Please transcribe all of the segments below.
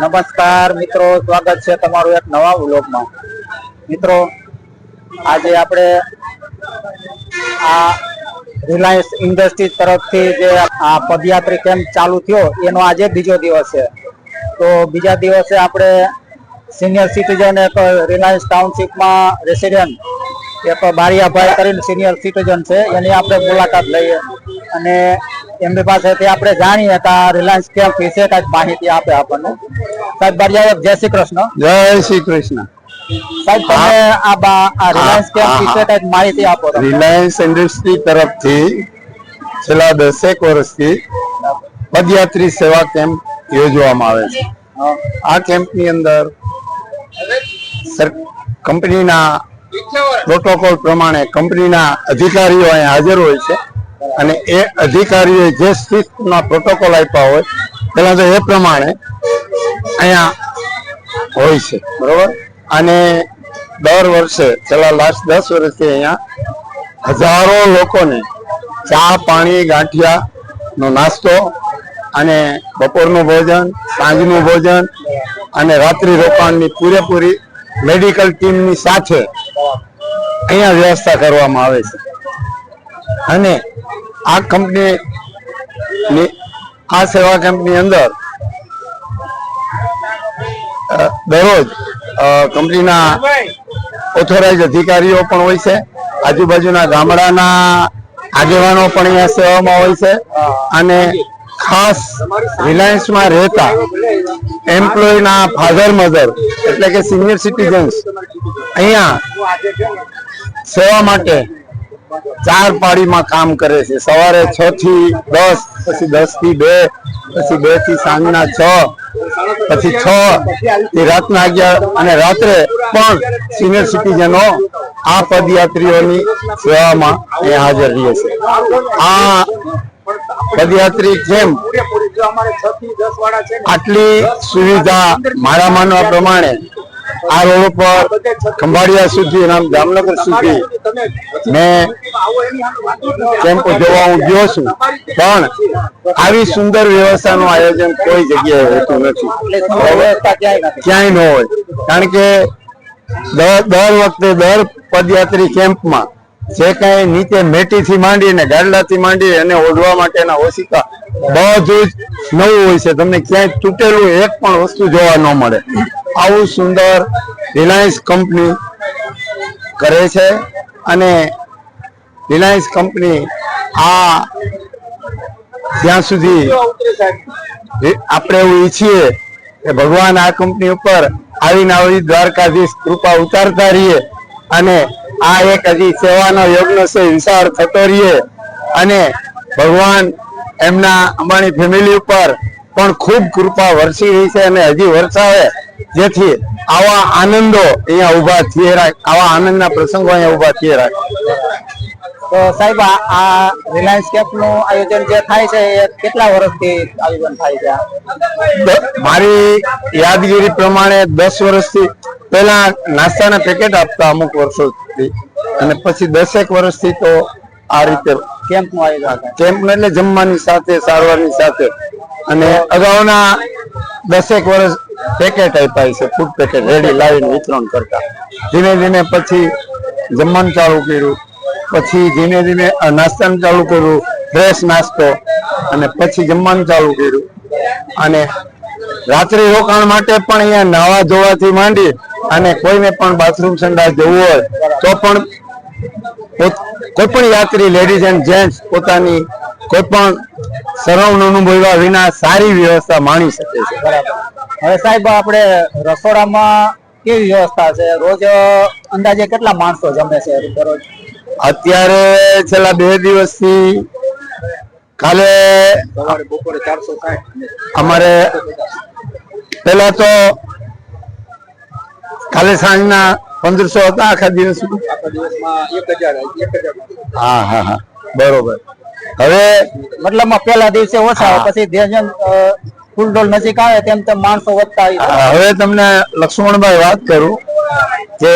નમસ્કાર, મિત્રો. સ્વાગત છે તમારું એક નવા વ્લોગમાં. મિત્રો, આજે આપણે આ રિલાયન્સ ઇન્ડસ્ટ્રીઝ તરફથી જે આ પદયાત્રી કેમ્પ ચાલુ થયો, એનો આજે બીજો દિવસ છે. તો બીજા દિવસે આપણે સિનિયર સિટીઝન એક રિલાયન્સ ટાઉનશીપમાં રેસિડેન્ટ, એક બારિયાભાઈ કરીને સિનિયર સિટીઝન છે. એની આપણે મુલાકાત લઈએ. અને એમની પાસેથી આપણે જાણીએ કે આ રિલાયન્સ કેમ્પ વિશે કાંઈક માહિતી આપે આપણને. સાહેબ બારિયા જય શ્રી કૃષ્ણ. જય શ્રી કૃષ્ણ. સાહેબ તમે આ રિલાયન્સ કેમ્પ વિશે કાંઈક માહિતી આપો રિલાયન્સ ઇન્ડસ્ટ્રી તરફથી છેલ્લા દસેક વર્ષથી પદયાત્રી સેવા કેમ્પ યોજવામાં આવે છે. આ કેમ્પની અંદર સર- કંપનીના પ્રોટોકોલ પ્રમાણે કંપનીના અધિકારીઓ અહીંયા હાજર હોય છે. અને એ અધિકારીઓએ જે શિસ્તના પ્રોટોકોલ આપ્યા હોય પેલા તો એ પ્રમાણે અહીંયા હોય છે, બરોબર? અને દર વર્ષે, છેલ્લા લાસ્ટ દસ વર્ષથી અહીંયા હજારો લોકોને ચા, પાણી ગાંઠિયા નો નાસ્તો અને બપોરનું ભોજન, સાંજનું ભોજન અને રાત્રિ રોકાણની પૂરેપૂરી મેડિકલ ટીમની સાથે અહીંયા વ્યવસ્થા કરવામાં આવે છે. અને આ કંપની આ સેવા કેમ્પની અંદર દરરોજ કંપનીના ઓથોરાઇઝ અધિકારીઓ પણ હોય છે. આજુબાજુના ગામડાના આગેવાનો પણ અહીંયા સેવામાં હોય છે. અને ખાસ રિલાયન્સમાં રહેતા એમ્પ્લોયના ફાધર મધર એટલે કે સિનિયર સિટીઝન્સ અહીંયા સેવા માટે ચાર પાળીમાં કામ કરે છે. સવારે છ થી દસ, પછી દસથી બે, પછી બેથી સાંજના છ, પછી છ થી રાતના અગિયાર અને રાત્રે પણ સિનિયર સિટીઝનો આ પદયાત્રીઓની સેવામાં અહીંયા હાજર રહે છે. આ પદયાત્રી જેમ આટલી સુવિધા મારા માનવા પ્રમાણે આ રોડ ઉપર ખંભાળિયા સુધી અને જામનગર સુધી મેં કેમ્પ જોવા હું ગયો છું. પણ આવી સુંદર વ્યવસ્થાનું આયોજન કોઈ જગ્યાએ હોતું નથી. ક્યાંય ન હોય. કારણ કે દર વખતે દર પદયાત્રી કેમ્પમાં જે કઈ નીચે મેટીથી માંડી ને ગાડલાથી માંડી અને ઓઢવા માટેના ઓશિકા બધું જ નવું હોય છે. તમને ક્યાંય તૂટેલું એક પણ વસ્તુ જોવા ન મળે. આવું સુંદર રિલાયન્સ કંપની કરે છે અને રિલાયન્સ કંપની આ ત્યાં સુધી આપણે એવું ઈચ્છીએ કે ભગવાન આ કંપની ઉપર આવીને આવી દ્વારકાધીશ કૃપા ઉતારતા રહીએ અને આ એક હજી સેવાનો યજ્ઞ છે વિશાળ થતો રહીએ અને ભગવાન એમના અંબાણી ફેમિલી ઉપર પણ ખૂબ કૃપા વરસી રહી છે અને હજી વરસાવે જેથી આવા આનંદો અહીંયા ઊભા થયે રાખ આવા આનંદના પ્રસંગો અહીંયા ઊભા થયે રાખ. તો સાહેબ આ રિલાયન્સ કેમ્પનું આયોજન જે થાય છે એ કેટલા વર્ષથી આયોજન થાય છે? મારી યાદગીરી પ્રમાણે દસ વર્ષથી પહેલા નાસ્તાના પેકેટ આપતા અમુક વર્ષોથી અને પછી દસેક વર્ષથી તો આ રીતે કેમ્પનું આયોજન કેમ્પ એટલે જમવાની સાથે સારવારની સાથે અને અગાઉના દસેક વર્ષ પેકેટ આપ્યા છે ફૂડ પેકેટ રેડી લાવીને વિતરણ કરતા. ધીમે ધીમે પછી જમવાનું ચાલુ કર્યું, પછી ધીમે ધીમે નાસ્તાનું ચાલુ કર્યું ફ્રેશ નાસ્તો, અને પછી જમવાનું ચાલુ કર્યું. અને રાત્રિ રોકાણ માટે પણ અહીંયા નાવા ધોવાથી માંડી અને કોઈને પણ બાથરૂમ સંડાસ જવું હોય, તો પણ કોઈ પણ યાત્રી લેડીઝ એન્ડ જેન્ટ્સ પોતાની કોઈ પણ શરમ અનુભવ્યા વિના સારી વ્યવસ્થા માણી શકે છે. હવે સાહેબ આપણે રસોડામાં કેવી વ્યવસ્થા છે? રોજ અંદાજે કેટલા માણસો જમે છે દરરોજ? અત્યારે છેલ્લા બે દિવસથી કાલે બપોરે ચારસો અમારે પેલા તો કાલે સાંજના પંદરસો હતા આખા દિવસ હા હા હા. બરોબર. હવે મતલબમાં પહેલા દિવસે ઓછા પછી અ, ફૂલડોલ નજીક આવે તેમ તેમ માણસો વધતા હવે તમને લક્ષ્મણભાઈ વાત કરું કે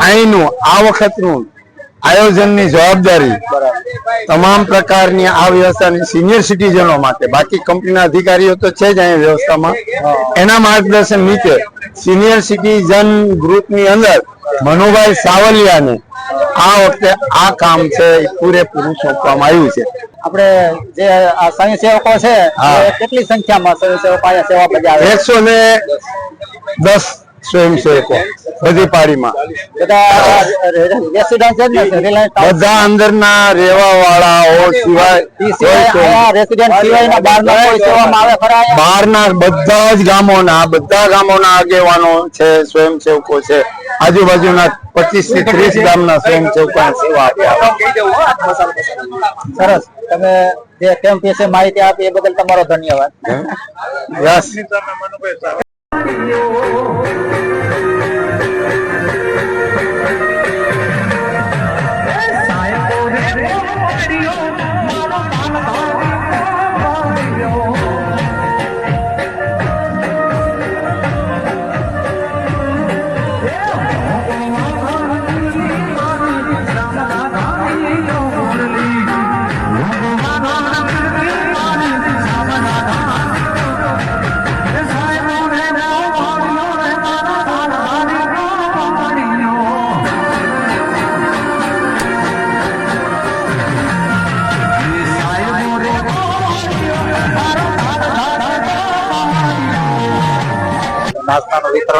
અહીંનું આ વખતનું આયોજનની જવાબદારી તમામ પ્રકારની આ વ્યવસ્થાની સિનિયર સિટીઝનો માટે. બાકી કંપનીના અધિકારીઓ તો છે જ અહીંયા વ્યવસ્થામાં. એના માર્ગદર્શન નીચે સિનિયર સિટીઝન ગ્રુપની અંદર મનુભાઈ સાવલિયાને આ વખતે આ કામ છે એ પૂરેપૂરું સોંપવામાં આવ્યું છે. આપણે જે આ સ્વયંસેવકો છે. કેટલી સંખ્યામાં સ્વયંસેવકો અહીંયા સેવા બજાવે એકસો ને દસ સ્વયંસેવકો બધી પાડીમાં. બધા અંદર છે ને બધા રહેવા વાળાઓ સિવાય કોઈ સેવામાં આવે ખરા અહીંયા? બહારના બધા ગામો ગામોના બધા ગામોના આગેવાનો છે સ્વયંસેવકો છે. આજુબાજુના પચીસથી ત્રીસ ગામના સ્વયંસેવકો સેવા આપ્યા સરસ. તમે જે કેમ્પ વિશે માહિતી આપી એ બદલ તમારો ધન્યવાદ. યસ. નાસ્તાનું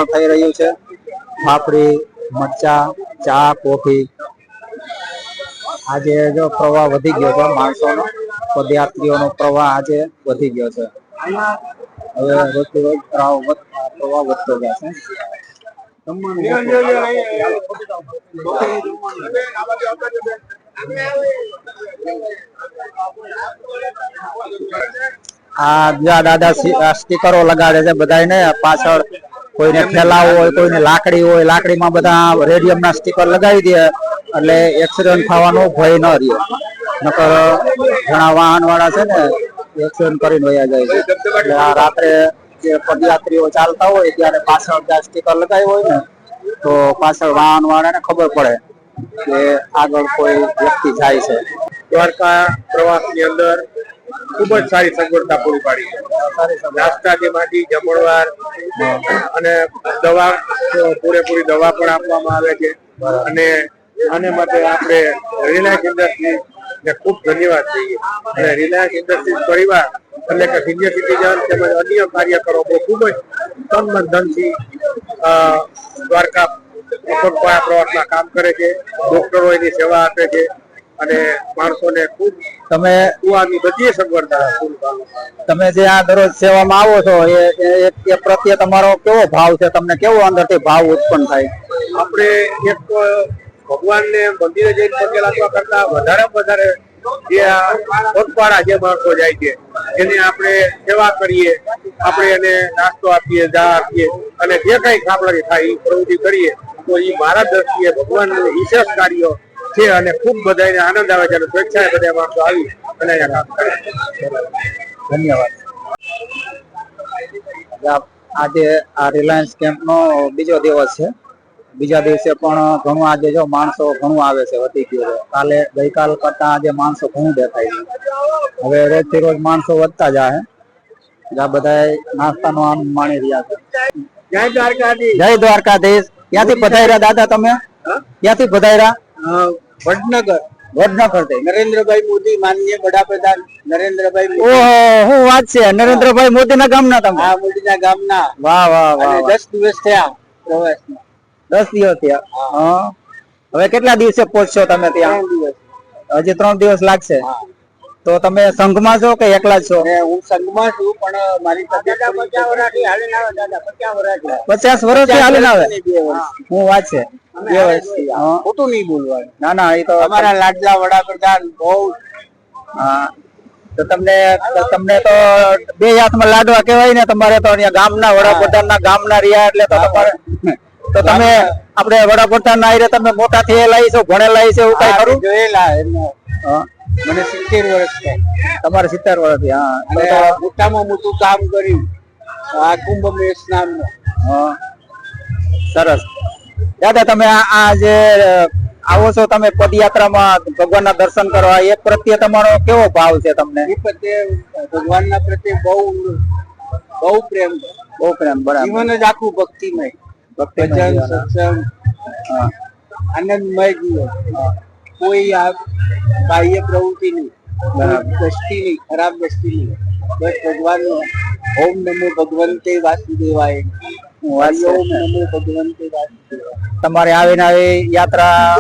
વિતરણ થઈ રહ્યું છે. ફાફડી મરચા, ચા, કોફી. આજે જો પ્રવાહ વધી ગયો છે માણસોનો, પદયાત્રીઓનો પ્રવાહ આજે વધી ગયો છે. હવે રોજથી રોજ પ્રવાહ વધ- પ્રવાહ વધતો જશે આ દાદા સ્ટીકરો લગાડે છે બધાને પાછળ. કોઈને ફેલાવો હોય કોઈને લાકડી હોય લાકડીમાં બધા રેડિયમ ના સ્ટીકર લગાવી દે એટલે એક્સિડન્ટ થવાનો ભય ન રહે નકર ઘણા વાહન વાળા છે ને એક્સિડન્ટ કરીને વયા જાય છે. એટલે આ રાત્રે જે પદયાત્રીઓ ચાલતા હોય ત્યારે પાછળ જ્યાં સ્ટીકર લગાવ્યું હોય ને તો પાછળ વાહન વાળાને ખબર પડે કે આગળ કોઈ વ્યક્તિ જાય છે. દ્વારકા પ્રવાસની અંદર ખૂબ જ સારી સગવડતા પૂરી પાડી છે. નાસ્તાથી માંડી જમણવાર અને દવા, પૂરેપૂરી દવા પણ આપવામાં આવે છે. અને આને માટે આપણે રિલાયન્સ ઇન્ડસ્ટ્રીઝ ને ખૂબ ધન્યવાદ કહીએ. અને રિલાયન્સ ઇન્ડસ્ટ્રીઝ પરિવાર એટલે કે સિનિયર સિટીઝન તેમજ અન્ય કાર્યકરો ખૂબ જ તન મન ધનથી દ્વારકા પ્રવાસમાં કામ કરે છે. ડોક્ટરો એની સેવા આપે છે. અને માણસોને ખૂબ તમે કુવાની બધી સગવડતા. તમે જે આ દરરોજ સેવામાં આવો છો એ પ્રત્યે તમારો કેવો ભાવ છે તમને કેવો અંદરથી ભાવ ઉત્પન્ન થાય આપણે એક ભગવાનને મંદિરે જઈને પગે લાગવા કરતા વધારે વધારે જે પગપાળા જે માણસો જાય છે એને આપણે સેવા કરીએ આપણે એને નાસ્તો આપીએ ચા આપીએ અને જે કઈ આપણાથી થાય એ પ્રવૃત્તિ કરીએ તો એ મારા દ્રષ્ટિએ ભગવાનનું વિશેષ કાર્યો છે અને ખૂબ બધાને આનંદ આવે છે અને સ્વેચ્છાએ બધા માણસો આવી અને અહીંયા કામ કરે. ધન્યવાદ. આજે આ રિલાયન્સ કેમ્પનો બીજો દિવસ છે. બીજા દિવસે પણ ઘણું આજે જો માણસો ઘણું આવે છે વધી ગયું છે. કાલે ગઈકાલ કરતા આજે માણસો ઘણું દેખાય છે. હવે રોજથી રોજ માણસો વધતા જાય આ બધા નાસ્તાનો આનંદ માણી રહ્યા છે. જય દ્વારકાધીશ. જય દ્વારકાધીશ. ક્યાંથી પધાર્યા દાદા તમે? ક્યાંથી પધાર્યા? વડનગર વડનગરથી નરેન્દ્રભાઈ મોદી માનનીય વડાપ્રધાન નરેન્દ્રભાઈ ઓહો શું વાત છે? નરેન્દ્રભાઈ મોદી ના ગામના તમે? આ મોદીના ગામના. વાહ વાહ વાહ વાહ. દસ દિવસ થયા પ્રવાસ દસ દિવસ થયા? હા. હવે કેટલા દિવસે પહોંચશો તમે ત્યાં? દિવસ. હજી ત્રણ દિવસ લાગશે? તો તમે સંઘમાં છો કે એકલા જ છો? હું સંઘમાં છું પણ મારી પચાસ વર્ષથી હાલીને આવે હું વાત છે. બે વર્ષથી હા. ખોટું નહીં બોલવાનું. ના ના એ તો અમારા લાડલા વડાપ્રધાન બહુ તો તમને તમને તો બે હાથમાં લાડવા કહેવાય ને તમારે તો અહીંયા ગામના વડાપ્રધાનના ગામના રહ્યા એટલે તો તમારે તો તમે આપણે વડાપ્રધાન ના તમે મોટા થયેલા છો ભણેલા છો એવું કઈ ખરું? જોયેલા હા. મને સિત્તેર વર્ષ થયા. તમારે સિત્તેર વર્ષથી હા. મોટામાં મોટું કામ કર્યું. આ કુંભ મેશ સ્નાનનું સરસ. દાદા તમે આ જે આવો છો તમે પદયાત્રામાં ભગવાનના દર્શન કરવા એ પ્રત્યે તમારો કેવો ભાવ છે તમને? એ પ્રત્યે ભગવાનના પ્રત્યે બહુ બહુ પ્રેમ બહુ પ્રેમ બરાબર. જીવન જ આખું ભક્તિમય. ભક્તિ સત્સંગ. આનંદમય જીવન. કોઈ આ બાહ્ય પ્રવૃત્તિ નહીં. દ્રષ્ટિ નહીં ખરાબ દ્રષ્ટિ નહીં. બસ ભગવાનનો ઓમ નમો ભગવંતે વાસુદેવાય. ઓમ નમો ભગવંતે વાસુદેવાય. તમારે આવીને આવી યાત્રા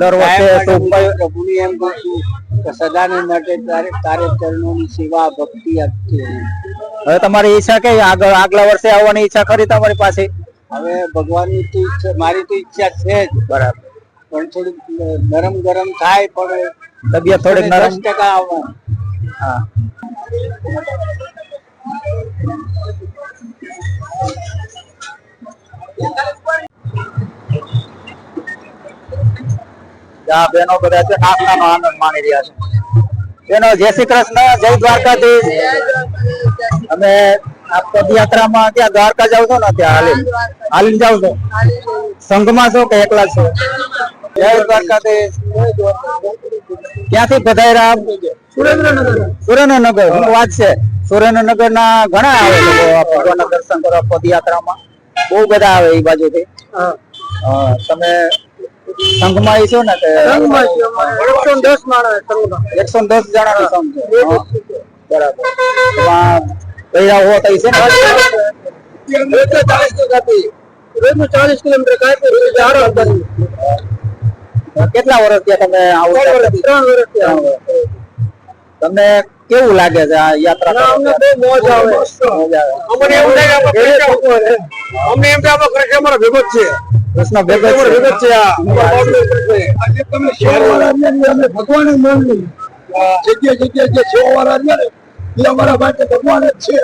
દર વર્ષે શુભ પ્રભુને એમ કહું છું કે સદાને માટે તારે તારે ચરણોની સેવા ભક્તિ આપતી હવે તમારી ઈચ્છા કઈ? આગળ આગલા વર્ષે આવવાની ઈચ્છા ખરી તમારી પાસે? હવે ભગવાનની તો ઈચ્છા મારી તો ઈચ્છા છે જ. બરાબર. પણ થોડું નરમ ગરમ થાય પણ તબિયત થોડીક નરમ. ટકા આવે. હા. બહેનો બધા છે નાસ્તાનો આનંદ માણી રહ્યા છે. બેનો જય શ્રી કૃષ્ણ જય દ્વારકાધીશ. અમે આ પદયાત્રામાં ત્યાં દ્વારકા જાવ છો ને ત્યાં હાલી હાલીને જાવ છો. સંઘમાં છો કે એકલા છો? જય દ્વારકાધીશ. ક્યાંથી પધાર્યા આપ? સુરેન્દ્રનગર. શું વાત છે? સુરેન્દ્રનગર ના ઘણા આવે લોકો ભગવાનના દર્શન કરવા પદયાત્રામાં. બહુ બધા આવે એ બાજુથી. તમે સંઘમાં છો ને કે એકસો દસ માણસ એકસો દસ જણા નો સંઘ છે. હા, બરાબર. એમાં પૈસા હો તો ઈ છે ને ચાલીસ કિલોમીટર કેટલા વર્ષ થયા તમે આવો ત્રણ વર્ષ થયા તમને કેવું લાગે છે આ યાત્રા અમને બહુ મોજ આવે. અમને એવું લાગે કે અમને એમ થાય કૃષ્ણ અમારો ભેગો જ છે કૃષ્ણ ભેગો ભેગો છે છે. આજે તમે શેરવાળાની અંદર અમે ભગવાન માનવી. જગ્યા જગ્યા જે સેવાવાળા રહ્યા ને, એ અમારા માટે ભગવાન જ છે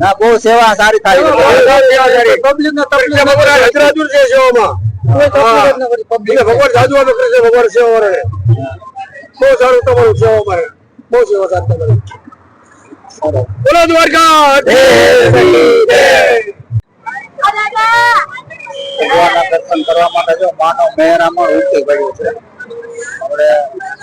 ના બહુ સેવા સારી થાય છે પબ્લિકને તકલીફ આ હજરાજુર છે. એટલે ભગવાન જાજુ કરે છે ભગવાન સેવા વાળાને. બહુ સારું તમારું સેવા અમારે. બહુ સેવા સારું તમારું. બોલો દ્વારકા. ભગવાનના દર્શન કરવા માટે જો માનો મહેરામણ ઉમટી પડ્યું છે. આપણે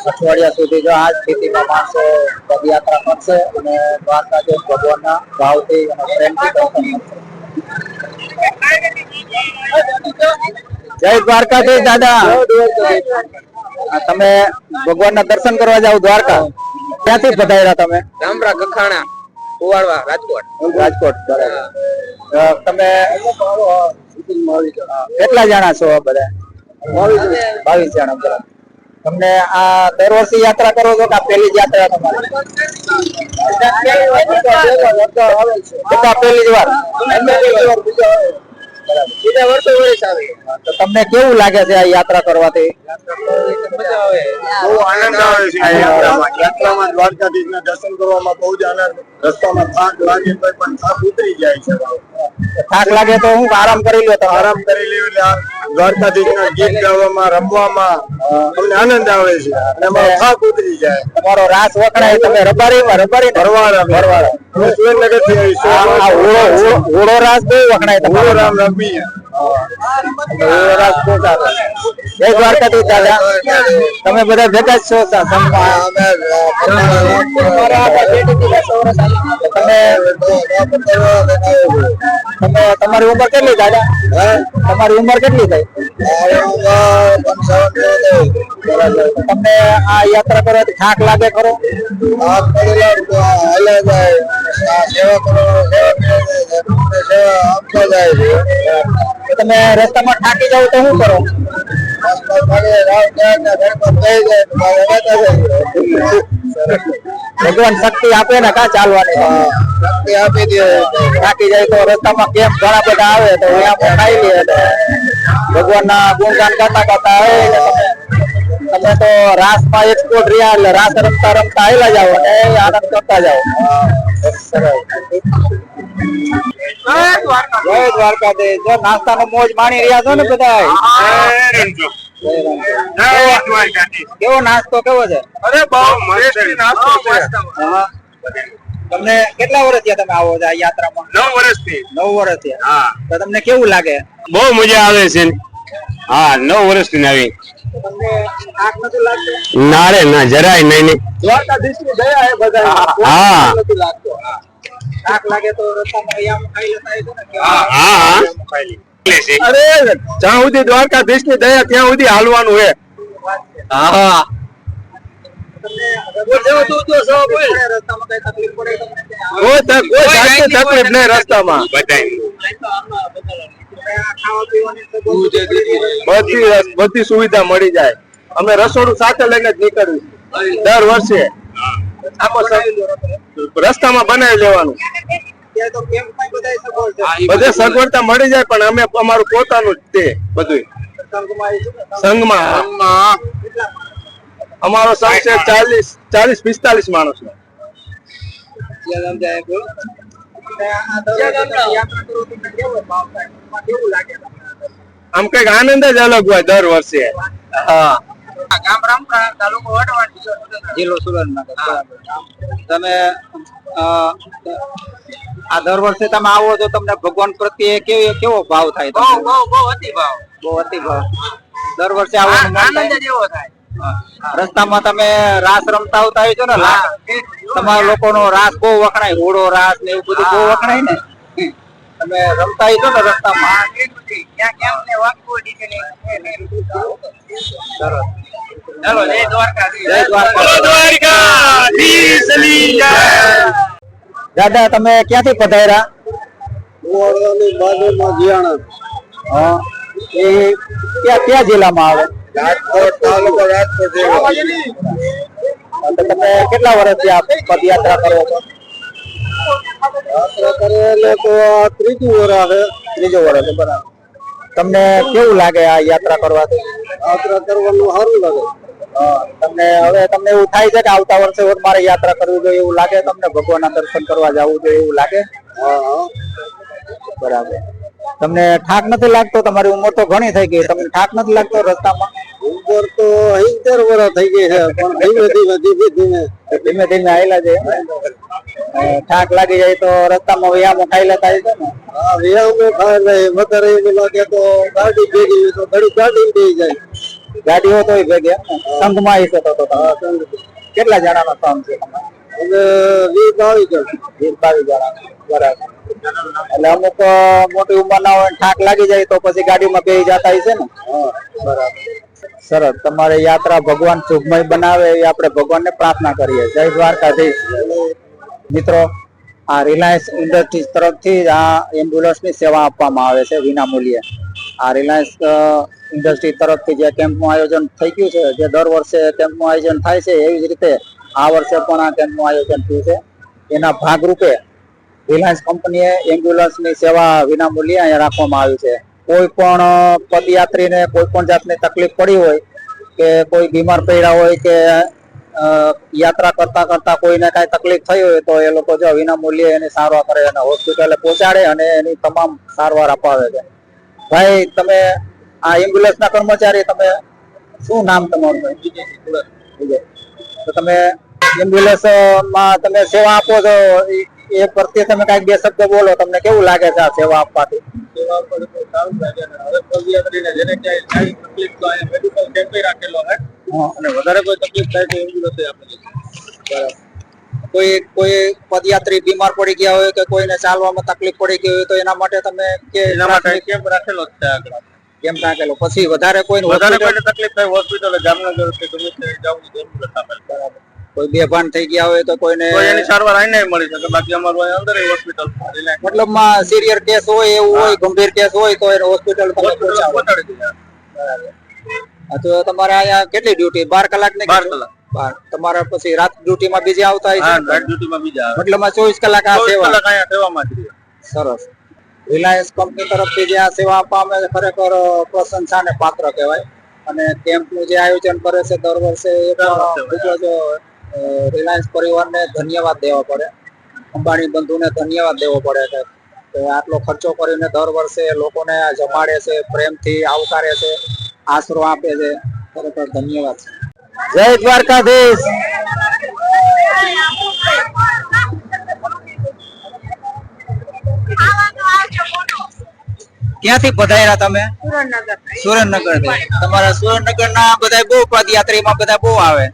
અઠવાડિયા સુધી જો આ જ સ્થિતિમાં માણસો પદયાત્રા કરશે અને દ્વારકા જે ભગવાનના ભાવથી અને પ્રેમથી દર્શન કરશે. જય દ્વારકાધીશ દાદા. આ તમે ભગવાનના દર્શન કરવા જાવ દ્વારકા. ક્યાંથી પધાર્યા તમે? રામરા કખાણા કુવાડવા રાજકોટ. રાજકોટ બરાબર. તમે કેટલા જણા છો બધા? બાવીસ જણા બરાબર. તમને આ દર વર્ષે યાત્રા કરો છો કે આ પહેલી જ યાત્રા તમારી? પેલી પહેલી જ વાર. બીજા વર્ષે વર્ષ આવે. તો તમને કેવું લાગે છે આ યાત્રા કરવાથી? બહુ આનંદ આવે છે. યાત્રામાં. યાત્રામાં દ્વારકાધીશના દર્શન કરવામાં બહુ જ આનંદ. રસ્તામાં થાક લાગે તો પણ થાક ઉતરી જાય છે. થાક લાગે તો હું આરામ કરી લ્યો તો આરામ કરી લેવું એટલે આ દ્વારકાધીશના ગીત ગાવામાં રમવામાં અમને આનંદ આવે છે અને એમાં થાક ઉતરી જાય તમારો રાસ વખણાય તમે રબારીમાં રબારી ભરવાડા ભરવાડા સુરેન્દ્રનગરથી આવીશ આ ઓળો હોળો રાસ બહુ વખણાય ઓળો રામ રમીએ જય દ્વારકાધીશ દાદા તમે બધા ભેગા જ છો તમે તમે તમારી ઉંમર કેટલી દાદા તમારી ઉંમર કેટલી થઈ. તમને આ યાત્રા કરવાથી થાક લાગે ખરો તમે રસ્તામાં થાકી જાવ તો શું કરો ભગવાન શક્તિ આપે ને કા ચાલવાની? શક્તિ આપી દે. થાકી જાય તો રસ્તામાં કેમ ઘણા બધા આવે તો અહીંયા પણ ખાઈ લે ભગવાન ભગવાનના ગુણગાન ગાતા ગાતા આવે ને તમે તો રાસમાં એક્સપોર્ટ રહ્યા એટલે રાસ રમતા રમતા આવેલા જાઓ અને આનંદ કરતા જાઓ. જય દ્વારકાધીશ. જો નાસ્તાનો મોજ માણી રહ્યા છો ને બધા કેવો નાસ્તો કેવો છે? અરે બહુ મસ્ત નાસ્તો છે. તમને કેટલા વર્ષ થયા તમે આવો છો આ યાત્રામાં? નવ વર્ષથી. નવ વર્ષ થયા. હા. તો તમને કેવું લાગે? બહુ મજા આવે છે. હા નવ વર્ષથી આવી. તમને થાક નથી લાગતો? ના રે ના જરાય નહીં નહીં. દ્વારકાધીશની દયા હે અરે જ્યાં સુધી દ્વારકાધીશની દયા ત્યાં સુધી હાલવાનું હે. હા. તકલીફ નહીં રસ્તામાં. બધી બધી સુવિધા મળી જાય. અમે રસોડું સાથે લઈને જ નીકળ્યું. દર વર્ષે આખો રસ્તામાં બનાવી લેવાનું. બધે સગવડતા મળી જાય પણ અમે અમારું પોતાનું જ તે બધું સંઘમાં આવીશું ને, સંઘમાં કેટલા અમારો સંઘ છે ચાલીસ ચાલીસ પિસ્તાલીસ માણસ નો આમ કંઈક આનંદ જ અલગ હોય દર વર્ષે. હા. ગામ રામપુરા તાલુકો વઢવાણ જિલ્લો સુરેન્દ્રનગર. તમે આ દર વર્ષે તમે આવો તો તમને ભગવાન પ્રત્યે કેવો કેવો ભાવ થાય બહુ બહુ બહુ અતિ ભાવ. બહુ અતિ ભાવ. દર વર્ષે આવો આનંદ જેવો થાય. રસ્તામાં તમે રાસ રમતા આવતા હોય છો ને તમારા લોકોનો રાસ બહુ વખણાય હોળો રાસ ને એવું બધું બહુ વખણાય ને? તમે રમતા છો ને રસ્તામાં? સરસ. જય દ્વારકા. જય દ્વારકા. દાદા તમે ક્યાંથી પધાર્યા? હા. એ ક્યાં ક્યાં જિલ્લામાં આવે? તમે કેટલા વર્ષથી આપ પદયાત્રા કરો છો? યાત્રા તો ત્રીજું વર્ષ છે ત્રીજો વર્ષ બરાબર. તમને કેવું લાગે આ યાત્રા કરવાથી? યાત્રા કરવાનું સારું લાગે. તમને હવે તમને એવું થાય છે કે આવતા વર્ષે મારે યાત્રા કરવી જોઈએ એવું લાગે? તમને ભગવાનના દર્શન કરવા જવું જોઈએ એવું લાગે? બરાબર. તમને થાક નથી લાગતો? તમારી ઉંમર તો ઘણી થઈ ગઈ. તમને થાક નથી લાગતો રસ્તામાં? ઉંમર તો સિત્તેર વર્ષ થઈ ગઈ છે પણ ધીમે ધીમે ધીમે ધીમે. ધીમે ધીમે આવેલા છે થાક લાગી જાય તો રસ્તામાં વ્યાયામો ખાઈ લેતા છે ને? વ્યાયામો થાય એટલે વધારે એવું લાગે તો ગાડી ભેગી તો ઘડી ગાડી થઈ જાય. ગાડી હોય તોય ભેગે એમ? સંઘમાં આવી શકો તો કેટલા જણાનો સંઘ છે તમારે? વીસ બાવીસ જણ. વીસ બાવીસ જણા. બરાબર. એટલે અમુક મોટી ઉંમરના હોય થાક લાગી જાય તો પછી ગાડીમાં બેસી જતા હશે ને. બરાબર. સરસ. તમારે યાત્રા ભગવાન શુભમય બનાવે એ આપણે ભગવાનને પ્રાર્થના કરીએ. જય દ્વારકાધીશ. મિત્રો આ રિલાયન્સ ઇન્ડસ્ટ્રીઝ તરફથી આ એમ્બ્યુલન્સની સેવા આપવામાં આવે છે વિના મૂલ્યે આ રિલાયન્સ ઇન્ડસ્ટ્રી તરફથી જે કેમ્પનું આયોજન થઈ ગયું છે જે દર વર્ષે કેમ્પનું આયોજન થાય છે એવી જ રીતે આ વર્ષે પણ આ કેમ્પનું આયોજન થયું છે. એના ભાગરૂપે રિલાયન્સ કંપનીએ એમ્બ્યુલન્સની સેવા વિનામૂલ્યે અહીંયા રાખવામાં આવી છે. કોઈ પણ પદયાત્રીને કોઈ પણ જાતની તકલીફ પડી હોય કે કોઈ બીમાર પડ્યા હોય કે યાત્રા કરતા કરતા કોઈને કાંઈ તકલીફ થઈ હોય તો એ લોકો જો વિનામૂલ્યે એની સારવાર કરે અને હોસ્પિટલે પહોંચાડે અને એની તમામ સારવાર અપાવે છે. ભાઈ, તમે આ એમ્બ્યુલન્સના કર્મચારી, તમે શું નામ તમારું તો તમે એમ્બ્યુલન્સમાં તમે સેવા આપો છો એ- પ્રત્યે તમે કાંઈક બે શબ્દ બોલો તમને કેવું લાગે છે આ સેવા આપવાથી? સેવા સારું લાગે અને હવે પદયાત્રીને જેને ક્યાંય કાંઈ તકલીફ તો અહીંયા મેડિકલ કેમ્પ રાખેલો છે. અને વધારે કોઈ તકલીફ થાય તો આપેલી છે કોઈ કોઈ પદયાત્રી બીમાર પડી ગયા હોય કે કોઈને ચાલવામાં તકલીફ પડી ગઈ હોય તો એના માટે તમે કે એના માટે કેમ્પ રાખેલો જ છે આગળ કેમ રાખેલો? પછી વધારે કોઈ વધારે કોઈને તકલીફ થાય હોસ્પિટલ જામનગર કે ગમે તે જવું જરૂર આપેલ કોઈ બેભાન થઈ ગયા હોય તો કોઈને એની સારવાર આઈને મળી શકે. બાકી અમારું અહીં અંદર હોસ્પિટલ મતલબમાં સિરિયર કેસ હોય એવું હોય ગંભીર કેસ હોય તો એને હોસ્પિટલ પહોંચાડી. દીધા તો તમારે અહીંયા કેટલી ડ્યુટી બાર કલાક ને બાર કલાક. તમારા પછી રાત ડ્યુટીમાં બીજા આવતા હોય હા છે નાઇટ ડ્યુટીમાં બીજા આવે. મતલબમાં ચોવીસ કલાક આ સેવા. કલાક અહીંયા સેવામાં જ સરસ. રિલાયન્સ કંપની તરફથી જે આ સેવા આપવામાં આવે ખરેખર પ્રશંસાને પાત્ર કહેવાય. અને કેમ્પનું જે આયોજન કરે છે દર વર્ષે એ પણ ખૂબ જ રિલાયન્સ પરિવારને ધન્યવાદ દેવો પડે. અંબાણી બંધુને ધન્યવાદ દેવો પડે છે. કે આટલો ખર્ચો કરીને દર વર્ષે લોકોને આ જમાડે છે પ્રેમથી આવકારે છે આશરો આપે છે. ખરેખર ધન્યવાદ. છે જય દ્વારકાધીશ. ક્યાંથી પધાર્યા તમે? સુરેન્દ્રનગર સુરેન્દ્રનગર તમારા સુરેન્દ્રનગર ના બધા બહુ પદયાત્રીમાં બધા બહુ આવે.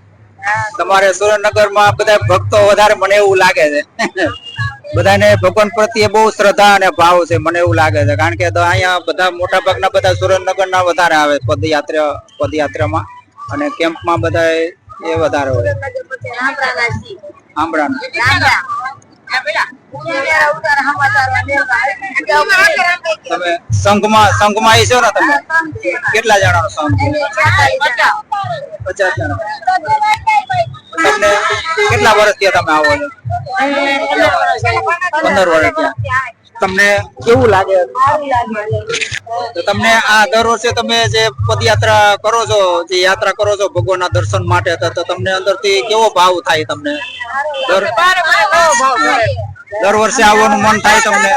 તમારે સુરેન્દ્રનગરમાં બધા ભક્તો વધારે મને એવું લાગે છે. બધાને ભગવાન પ્રત્યે બહુ શ્રદ્ધા અને ભાવ છે મને એવું લાગે છે. કારણ કે અહીંયા બધા મોટા ભાગના બધા સુરેન્દ્રનગર ના વધારે આવે પદયાત્રા પદયાત્રામાં. અને કેમ્પમાં બધા એ વધારે હોય. આંબળાના આવી છો ને તમે? કેટલા જણા તમને કેટલા વર્ષ થયા તમે આવો પંદર વર્ષ થયા. તમને કેવું લાગે? તો તમને આ દર વર્ષે તમે જે પદયાત્રા કરો છો જે યાત્રા કરો છો ભગવાનના દર્શન માટે તો તમને અંદરથી કેવો ભાવ થાય તમને? દર વર્ષે આવવાનું મન થાય તમને?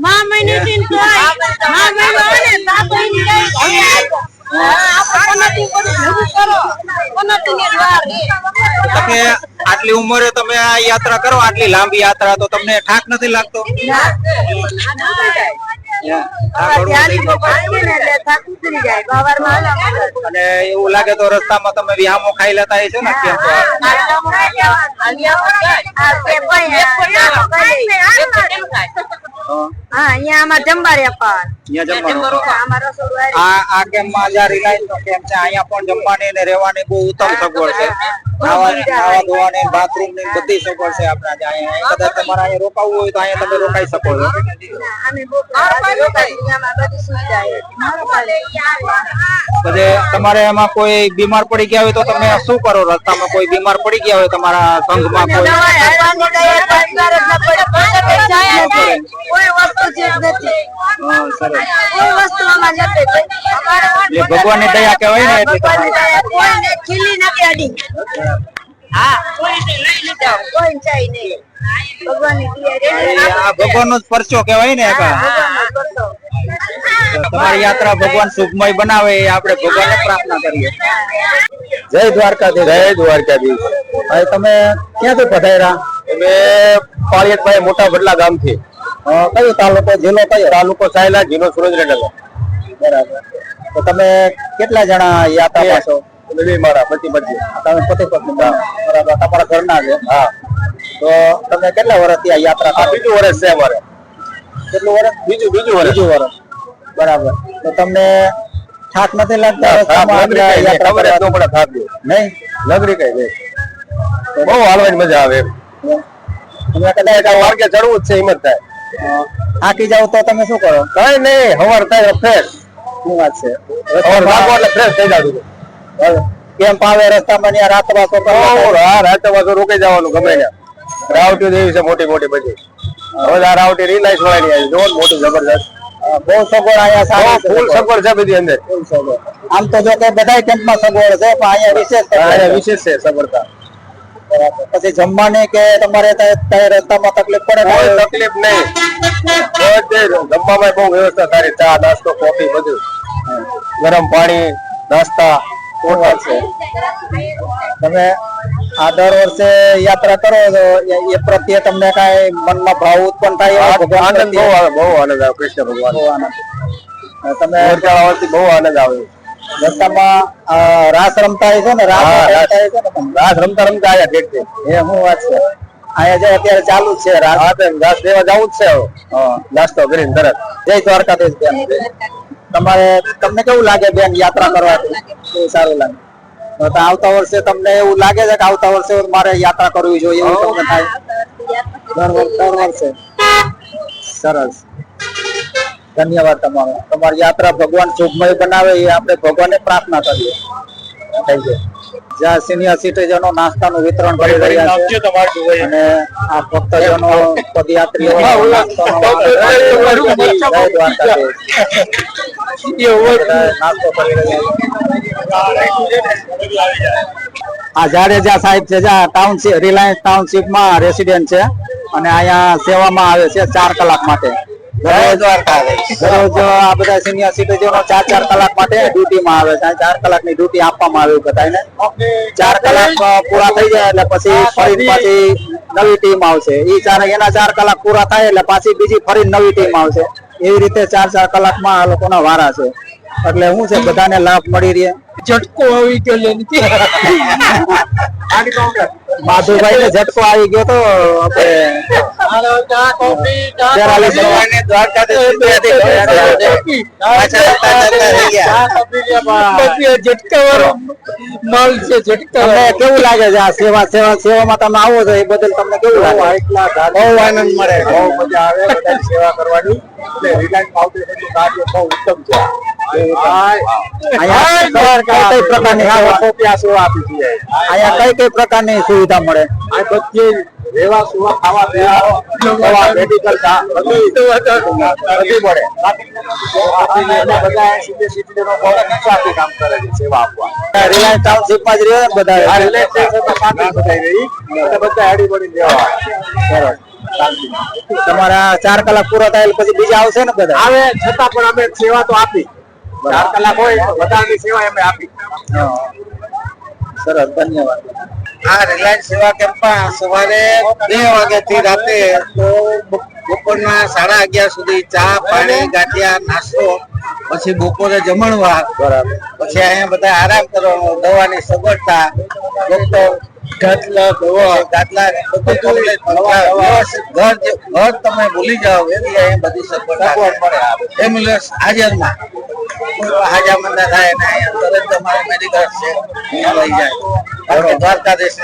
મા મહિને મા મહિનો તમે આટલી ઉંમરે તમે આ યાત્રા કરો આટલી લાંબી યાત્રા તો તમને ઠાક નથી લાગતો. અને એવું લાગે તો રસ્તામાં તમે વ્યામો ખાઈ લેતા છો ને કેમ હા અહીંયા આમાં જમવા રહ્યા પણ આ આ કેમ્પમાં જ્યાં રિલાયન્સ પણ જમવાની ને રહેવાની બહુ ઉત્તમ સગવડ છે. બાથરૂમની બધી સગવડ છે આપણા અહીંયા કદાચ તમારે અહીંયા રોકાવું હોય તો અહીંયા તમે રોકાઈ શકો છો. તમારે એમાં કોઈ બીમાર પડી ગયા હોય તો તમે શું કરો? રસ્તામાં કોઈ બીમાર પડી ગયા હોય તમારા સંઘમાં કોઈ? ભગવાન ભગવાનની દયા કહેવાય ને એટલી ભગવાનનો જ પરચો કેવાય ને તમારી યાત્રા ભગવાન શુભમય બનાવે એ આપણે ભગવાનને પ્રાર્થના કરીએ. જય દ્વારકાધીશ. જય દ્વારકાધીશ. હવે તમે ક્યાંથી પધાર્યા? અમે પાળિયતભાઈ મોટા ભડલા ગામથી. થી કયો તાલુકો? જિલ્લો કયો? તાલુકો સાયલા જિલ્લો સુરેન્દ્રનગર. બરાબર. તો તમે કેટલા જણા યાત્રા છો બે મારા પતિ પત્ની તમે પતિ પત્ની બરાબર તમારા ઘરના છે. હા. તો તમે કેટલા વર્ષથી આ યાત્રા આ બીજું વર્ષ છે અમારે. કેટલું વર્ષ? બીજું બીજું વર્ષ. બીજું વર્ષ. બરાબર. તો તમને થાક નથી લાગતા? ખબર જ ન પડે થાક્યું. નહીં? નગરી કઈ નહીં. બહુ હાલવાની મજા આવે એમ. તમે કદાચ માર્ગે ચડવું જ છે હિંમત થાય. થાકી જાવ તો તમે શું કરો? કઈ નહીં હવાર થાય ફ્રેશ શું વાત છે? હવાર લાગો એટલે ફ્રેશ થઈ જાવ કેમ્પ આવે રસ્તામાં ત્યાં રાતવાસો હા રાતે પાછું રોકાઈ જવાનું ગમે ત્યાં. રાવટી દેવી છે મોટી મોટી બધી. હવે આ રાવટી રિલાયન્સ વાળી આવી જો મોટી જબરદસ્ત બહુ સગવડ અહીંયા સારી ફૂલ સગવડ. છે બધી અંદર. ફૂલ સગવડ. આમ તો જો કે બધા કેમ્પમાં સગવડ છે પણ અહીંયા વિશેષ. વિશેષ છે સગવડતા. પછી જમવાની કે તમારે રસ્તામાં તકલીફ પડે કોઈ તકલીફ નહીં. જમવામાં બહુ વ્યવસ્થા સારી ચા નાસ્તો કોફી બધું. ગરમ પાણી નાસ્તા. ટોટલ છે. તમે આ દર વર્ષે યાત્રા કરો તો એ- પ્રત્યે તમને કાંઈ મનમાં ભાવ ઉત્પન્ન થાય આનંદ બહુ આવે બહુ આનંદ આવે કૃષ્ણ ભગવાન. બહુ આનંદ. તમે વર્ષથી બહુ આનંદ આવે. રસ્તામાં રાસ રમતા છે ને? રાસ રમતા રમતા રમતા આયા ઠેક. એ શું વાત છે. અહીંયા જે અત્યારે ચાલુ છે રાસ. રાસ લેવા જવું જ છે. હા. નાસ્તો કરીને તરત. જય દ્વારકાધીશ. તમારે તમને કેવું લાગે બેન યાત્રા કરવાથી? સારું લાગે. તો આવતા વર્ષે તમને એવું લાગે છે કે આવતા વર્ષે મારે યાત્રા કરવી જોઈએ એવું તમને થાય? દર વર્ષે. સરસ. ધન્યવાદ તમારો. તમારી યાત્રા ભગવાન શુભમય બનાવે એ આપણે ભગવાનને પ્રાર્થના કરીએ. થઈ યુ. જ્યાં સિનિયર સિટીઝનો નાસ્તાનું વિતરણ કરી રહ્યા છે અને આ ભક્તજનો પદયાત્રીઓ નાસ્તાનો જય દ્વારકાધીશ. બધા નાસ્તો કરી રહ્યા છે. આ જાડેજા સાહેબ છે ટાઉનશીપ રિલાયન્સ ટાઉનશીપ રેસિડેન્ટ છે અને અહીંયા સેવામાં આવે છે ચાર કલાક માટે દરરોજ આ બધા સિનિયર સિટીઝનો ચાર ચાર કલાક માટે ડ્યુટી માં આવે છે ચાર ચાર કલાકની ડ્યુટી આપવામાં આવે બધાને ચાર કલાક પૂરા થઈ જાય એટલે પછી ફરી પાછી નવી ટીમ આવશે એ ચાર એના ચાર કલાક પૂરા થાય એટલે પાછી બીજી ફરી નવી ટીમ આવશે એવી રીતે ચાર ચાર કલાકમાં આ લોકોના વારા છે. એટલે શું છે બધાને લાભ મળી રહે. ઝટકો આવી ગયો માધુભાઈ ને ઝટકો આવી ગયો તો કેવું લાગે છે આ સેવા સેવા સેવામાં તમે આવો છો એ બદલ તમને કેવું લાગે? બહુ આનંદ મળે. બહુ મજા આવે સેવા કરવાની. એટલે રિલાયન્સ ફાઉન્ડેશનનું કાર્ય બહુ ઉત્તમ છે. કઈ કઈ પ્રકારની સુવિધા મળે? આ બધી રહેવા સુવા ખાવા પીવા મેડિકલ બધી મળે. બધા સીધે સિટીનો બહુ કામ કરે છે સેવા આપવા. રિલાયન્સ ટાઉનશીપમાં જ રહે બધા રિલાયન્સ સ્ટેશનમાં બધા રહી. અને બધા પડી દેવા સરસ. તમારા ચાર કલાક પૂરા થાય પછી બીજા આવશે ને બધા? આવે છતાં પણ અમે સેવા તો આપી. ચાર કલાક હોય તો વધારાની સેવા અમે આપી. સરસ ધન્યવાદ. આ રિલાયન્સ સેવા કેમ્પમાં સવારે બે વાગ્યાથી રાતે તો બપોરના સાડા અગિયાર સુધી ચા પાણી ગાંઠિયા નાસ્તો પછી બપોરે જમણવાર બરાબર. પછી અહીંયા બધા આરામ કરવાનો દવાની સગવડતા ડોક્ટર ગાટલા દવા ગાટલા બધું ઘર જે- ઘર તમે ભૂલી જાઓ એવી અહીંયા બધી સગવડતા એમ્બ્યુલન્સ હાજરમાં. પણ થાય ને તરત તમારે મેડિકલ છે લઈ જાય. દ્વારકાધીશ